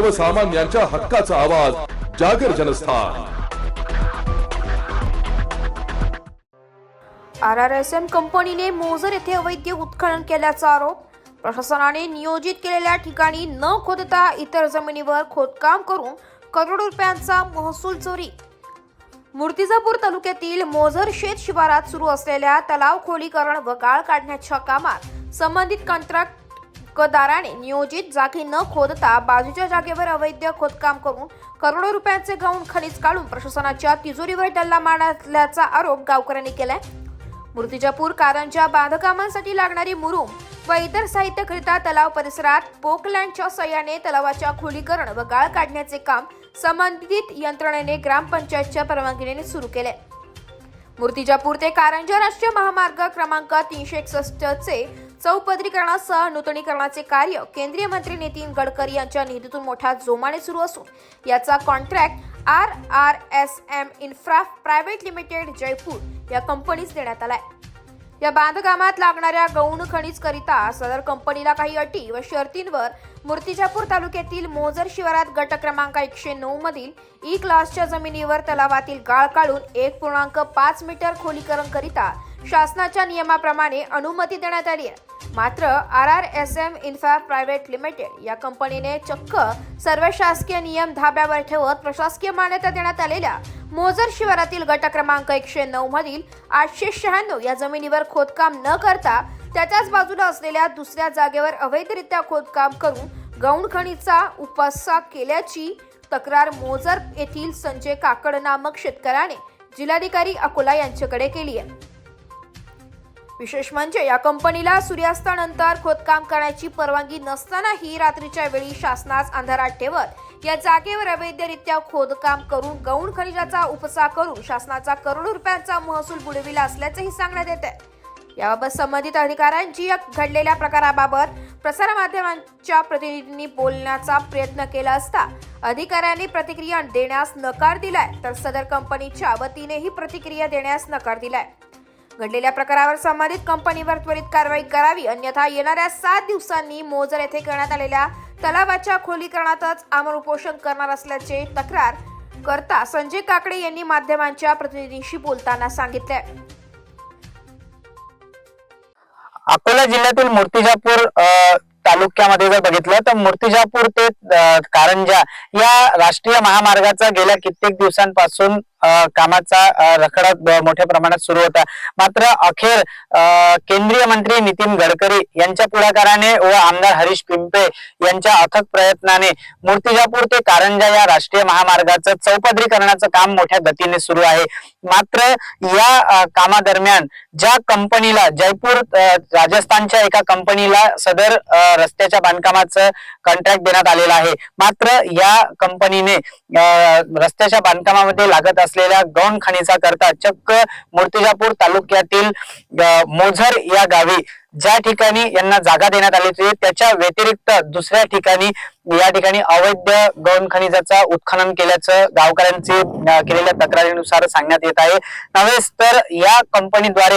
सर्वसामान्यांच्या हक्काचा आवाज Jagar Janasthan. R R S M कंपनीने मोजर येथे अवैध उत्खनन केल्याचा आरोप. प्रशासनाने नियोजित केलेल्या ठिकाणी न खोदता इतर जमिनीवर खोदकाम करून करोडो रुपयांचा महसूल चोरी. मूर्तिजापूर तालुक्यातील मोझर शेत शिवारात सुरू असलेल्या तलाव खोलीकरण व गाळ काढण्याच्या कामात संबंधित ठेकेदाराने नियोजित जागी न खोदता बाजूच्या जागेवर अवैध खोदकाम करून करोडो रुपयांचे गहून खनिज काढून प्रशासनाच्या तिजोरीवर डल्ला मारल्याचा आरोप गावकऱ्यांनी केलाय. मूर्तिजापूर कारंजा बांधकामांसाठी लागणारी मुरुम व इतर साहित्यकरिता तलाव परिसरात पोकलँडच्या सहाय्याने तलावाच्या खोलीकरण व गाळ काढण्याचे काम संबंधित यंत्रणेने ग्रामपंचायतच्या परवानगीने सुरू केले. मूर्तिजापूर ते कारंजा राष्ट्रीय महामार्ग क्रमांक तीनशे एकसष्टचे चौपदरीकरणासह नूतनीकरणाचे कार्य केंद्रीय मंत्री नितीन गडकरी यांच्या निधीतून मोठ्या जोमाने सुरू असून याचा contract R R S M infra private limited Jaipur या कंपनीस देण्यात आलाय. या बांधकामात लागणाऱ्या गौण खनिज करिता सदर कंपनीला काही अटी व शर्तींवर मूर्तिजापूर तालुक्यातील मोजर शिवारात गट क्रमांक एकशे नऊ मधील ई क्लासच्या जमिनीवर तलावातील गाळ काढून एक पूर्णांक पाच मीटर खोलीकरण करिता शासनाच्या नियमाप्रमाणे अनुमती देण्यात आली आहे. मात्र R R S M infra private limited या कंपनीने चक्क सर्व शासकीय नियम धाब्यावर ठेवत प्रशासकीय मान्यता देण्यात आलेल्या मोजर शिवारातील गट क्रमांक एकशे नऊ मधील आठशे शहाण्णव या जमिनीवर खोदकाम न करता त्याच्याच बाजूला असलेल्या दुसऱ्या जागेवर अवैधरित्या खोदकाम करून गौण खणीचा उपसा केल्याची तक्रार मोजर येथील संजय काकड नामक शेतकऱ्याने जिल्हाधिकारी अकोला यांच्याकडे केली आहे. विशेष म्हणजे या कंपनीला सूर्यास्तानंतर खोदकाम करण्याची परवानगी नसतानाही रात्रीच्या वेळी शासनास अंधारात ठेवत या जागेवर अवैधरित्या खोदकाम करून गौण खनिजाचा उपसा करून शासनाचा करोडो रुपयांचा महसूल बुडविला असल्याचंही सांगण्यात येत आहे. याबाबत संबंधित अधिकाऱ्यांची या घडलेल्या प्रकाराबाबत प्रसारमाध्यमांच्या प्रतिनिधींनी बोलण्याचा प्रयत्न केला असता अधिकाऱ्यांनी प्रतिक्रिया देण्यास नकार दिलाय तर सदर कंपनीच्या वतीनेही प्रतिक्रिया देण्यास नकार दिलाय. घडलेल्या प्रकारावर संबंधित कंपनीवर त्वरित कारवाई करावी अन्यथा येणाऱ्या सात दिवसांनी मोजर येथे करण्यात आलेल्या तलावाच्या खोलीकरणातच आमर उपोषण करणार असल्याचे तक्रार करता संजय काकडे यांनी माध्यमांच्या प्रतिनिधींशी बोलताना सांगितले अकोला जिल्ह्यातील मूर्तिजापूर तालुक्यामध्ये जर बघितलं तर मूर्तिजापूर ते कारंजा या राष्ट्रीय महामार्गाचा गेल्या कित्येक दिवसांपासून कामाचा रखडा मोठ्या प्रमाणात सुरू होता. मात्र अखेर केंद्रीय मंत्री नितीन गडकरी यांच्या पुढाकाराने व आमदार हरीश पिंपे यांच्या अथक प्रयत्नाने मूर्तिजापूर ते कारंजा या राष्ट्रीय महामार्गाचं चौपदरीकरणाचं काम मोठ्या गतीने सुरू आहे. मात्र या कामादरम्यान ज्या कंपनीला जयपूर राजस्थानच्या एका कंपनीला सदर रस्त्याच्या बांधकामाचं कॉन्ट्रॅक्ट देण्यात आलेलं आहे. मात्र या कंपनीने रस्त्याच्या बांधकामामध्ये लागत असलेल्या गौण खाणीचा करता चक्क मूर्तिजापूर तालुक्यातील मोझर या गावी ज्या ठिकाणी यांना जागा देण्यात आली होती त्याच्या व्यतिरिक्त दुसऱ्या ठिकाणी या ठिकाणी अवैध गौण खनिजाचा उत्खनन केल्याचं गावकऱ्यांची केलेल्या तक्रारीनुसार सांगण्यात येत आहे. नव्हेच तर या कंपनीद्वारे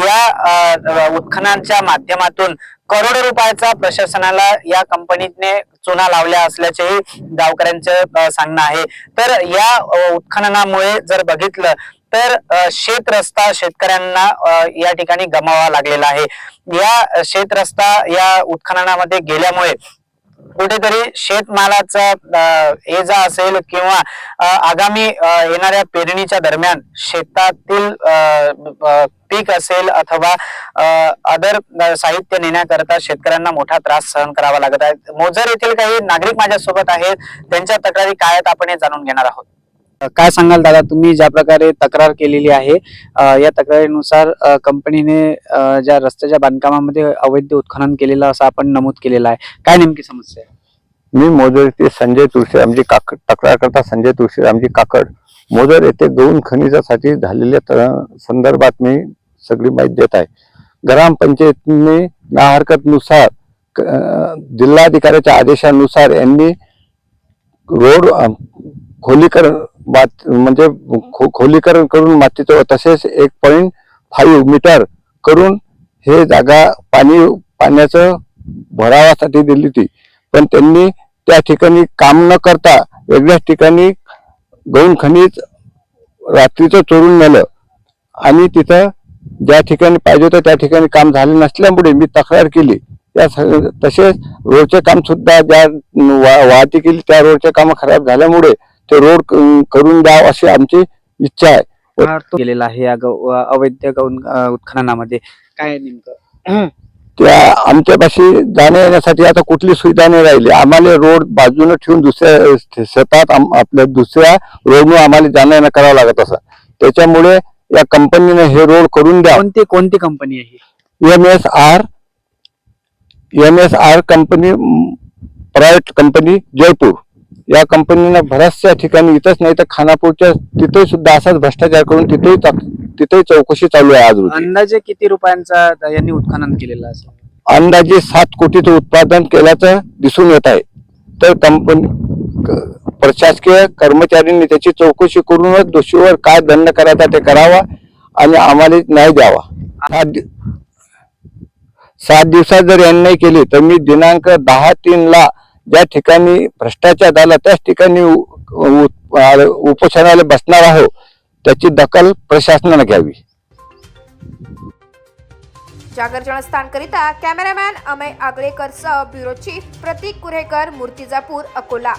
या उत्खननाच्या माध्यमातून करोडो रुपयाचा प्रशासनाला या कंपनीने चुना लावल्या असल्याचेही गावकऱ्यांचं सांगणं आहे. तर या उत्खननामुळे जर बघितलं तर शेत रस्ता शेतकऱ्यांना या ठिकाणी गमावा लागलेला आहे. या शेत रस्ता या उत्खननामध्ये गेल्यामुळे कुठेतरी शेतमालाचा अ, ये जा असेल किंवा आगामी येणाऱ्या पेरणीच्या दरम्यान शेतातील पीक असेल अथवा अदर साहित्य नेण्याकरता शेतकऱ्यांना मोठा त्रास सहन करावा लागत आहे. मोजर येथील काही नागरिक माझ्यासोबत आहेत. त्यांच्या तक्रारी काय आहेत आपण हे जाणून घेणार आहोत. काय सांगाल दादा? तुम्ही ज्या प्रकारे तक्रार केलेली आहे या तक्रारीनुसार कंपनीने ज्या रस्त्याच्या बांधकामामध्ये अवैध उत्खनन केलेलं असं आपण नमूद केलेलं आहे. काय नेमकी समस्या आहे? मी मोदर येथे संजय तुळशी आमची काकड तक्रार करता संजय तुळशी आमची काकड. मोदर येथे गौण खनिजासाठी झालेल्या संदर्भात मी सगळी माहिती देत आहे. ग्रामपंचायतीने ना हरकतनुसार क- जिल्हाधिकाऱ्याच्या आदेशानुसार यांनी रोड खोलीकरण बात म्हणजे खो- खोलीकरण करून मातीचं तसेच एक पॉईंट फाईव्ह मीटर करून हे जागा पाणी पाण्याचं भरावासाठी दिली होती. पण त्यांनी त्या ठिकाणी काम न करता वेगळ्याच ठिकाणी गौण खनिज रात्रीचं चोरून नेलं. आणि तिथं ज्या ठिकाणी पाहिजे होतं त्या ठिकाणी काम झालं नसल्यामुळे मी तक्रार केली. त्या तसेच रोडचे काम सुद्धा ज्या वा- वाहती केली त्या रोडचे काम खराब झाल्यामुळे ते रोड करून द्यावं अशी आमची इच्छा आहे. गेलेला आहे या अवैध उत्खननामध्ये. काय नेमकं? त्या आमच्यापाशी जाण्या येण्यासाठी आता कुठली सुविधा नाही राहिली. आम्हाला रोड बाजूने ठेवून दुसऱ्या शेतात आपल्या दुसऱ्या रोडने आम्हाला जाणं येणं करावं लागत असं. त्याच्यामुळे या कंपनीने हे रोड करून द्या. कोणती कोणती कंपनी आहे? M S R M S R company private company Jaipur. या कंपनीनं बऱ्याचशा ठिकाणी इथंच नाही तर खानापूरच्या तिथे सुद्धा असाच भ्रष्टाचार करून तिथेही तिथेही चौकशी चालू आहे आज रोजी. अंदाजे किती रुपयांचा यांनी उत्खनन केलेलं असं? अंदाजे सात कोटीचं उत्पादन केल्याचं दिसून येत आहे. तर कंपनी प्रशासकीय कर्मचाऱ्यांनी त्याची चौकशी करूनच दोषीवर काय दंड करायचा ते करावा आणि आम्हाला न्याय द्यावा. सात दिवसात जर यांनी केली तर मी दिनांक दहा तीन ला ज्या ठिकाणी भ्रष्टाचार झाला त्याच ठिकाणी उपोषणाला बसणार आहो त्याची दखल प्रशासनानं घ्यावी. जागर जनस्थानकरिता कॅमेरामॅन अमय आगळेकरसह ब्युरो चीफ प्रतीक कुरेकर मूर्तिजापूर अकोला.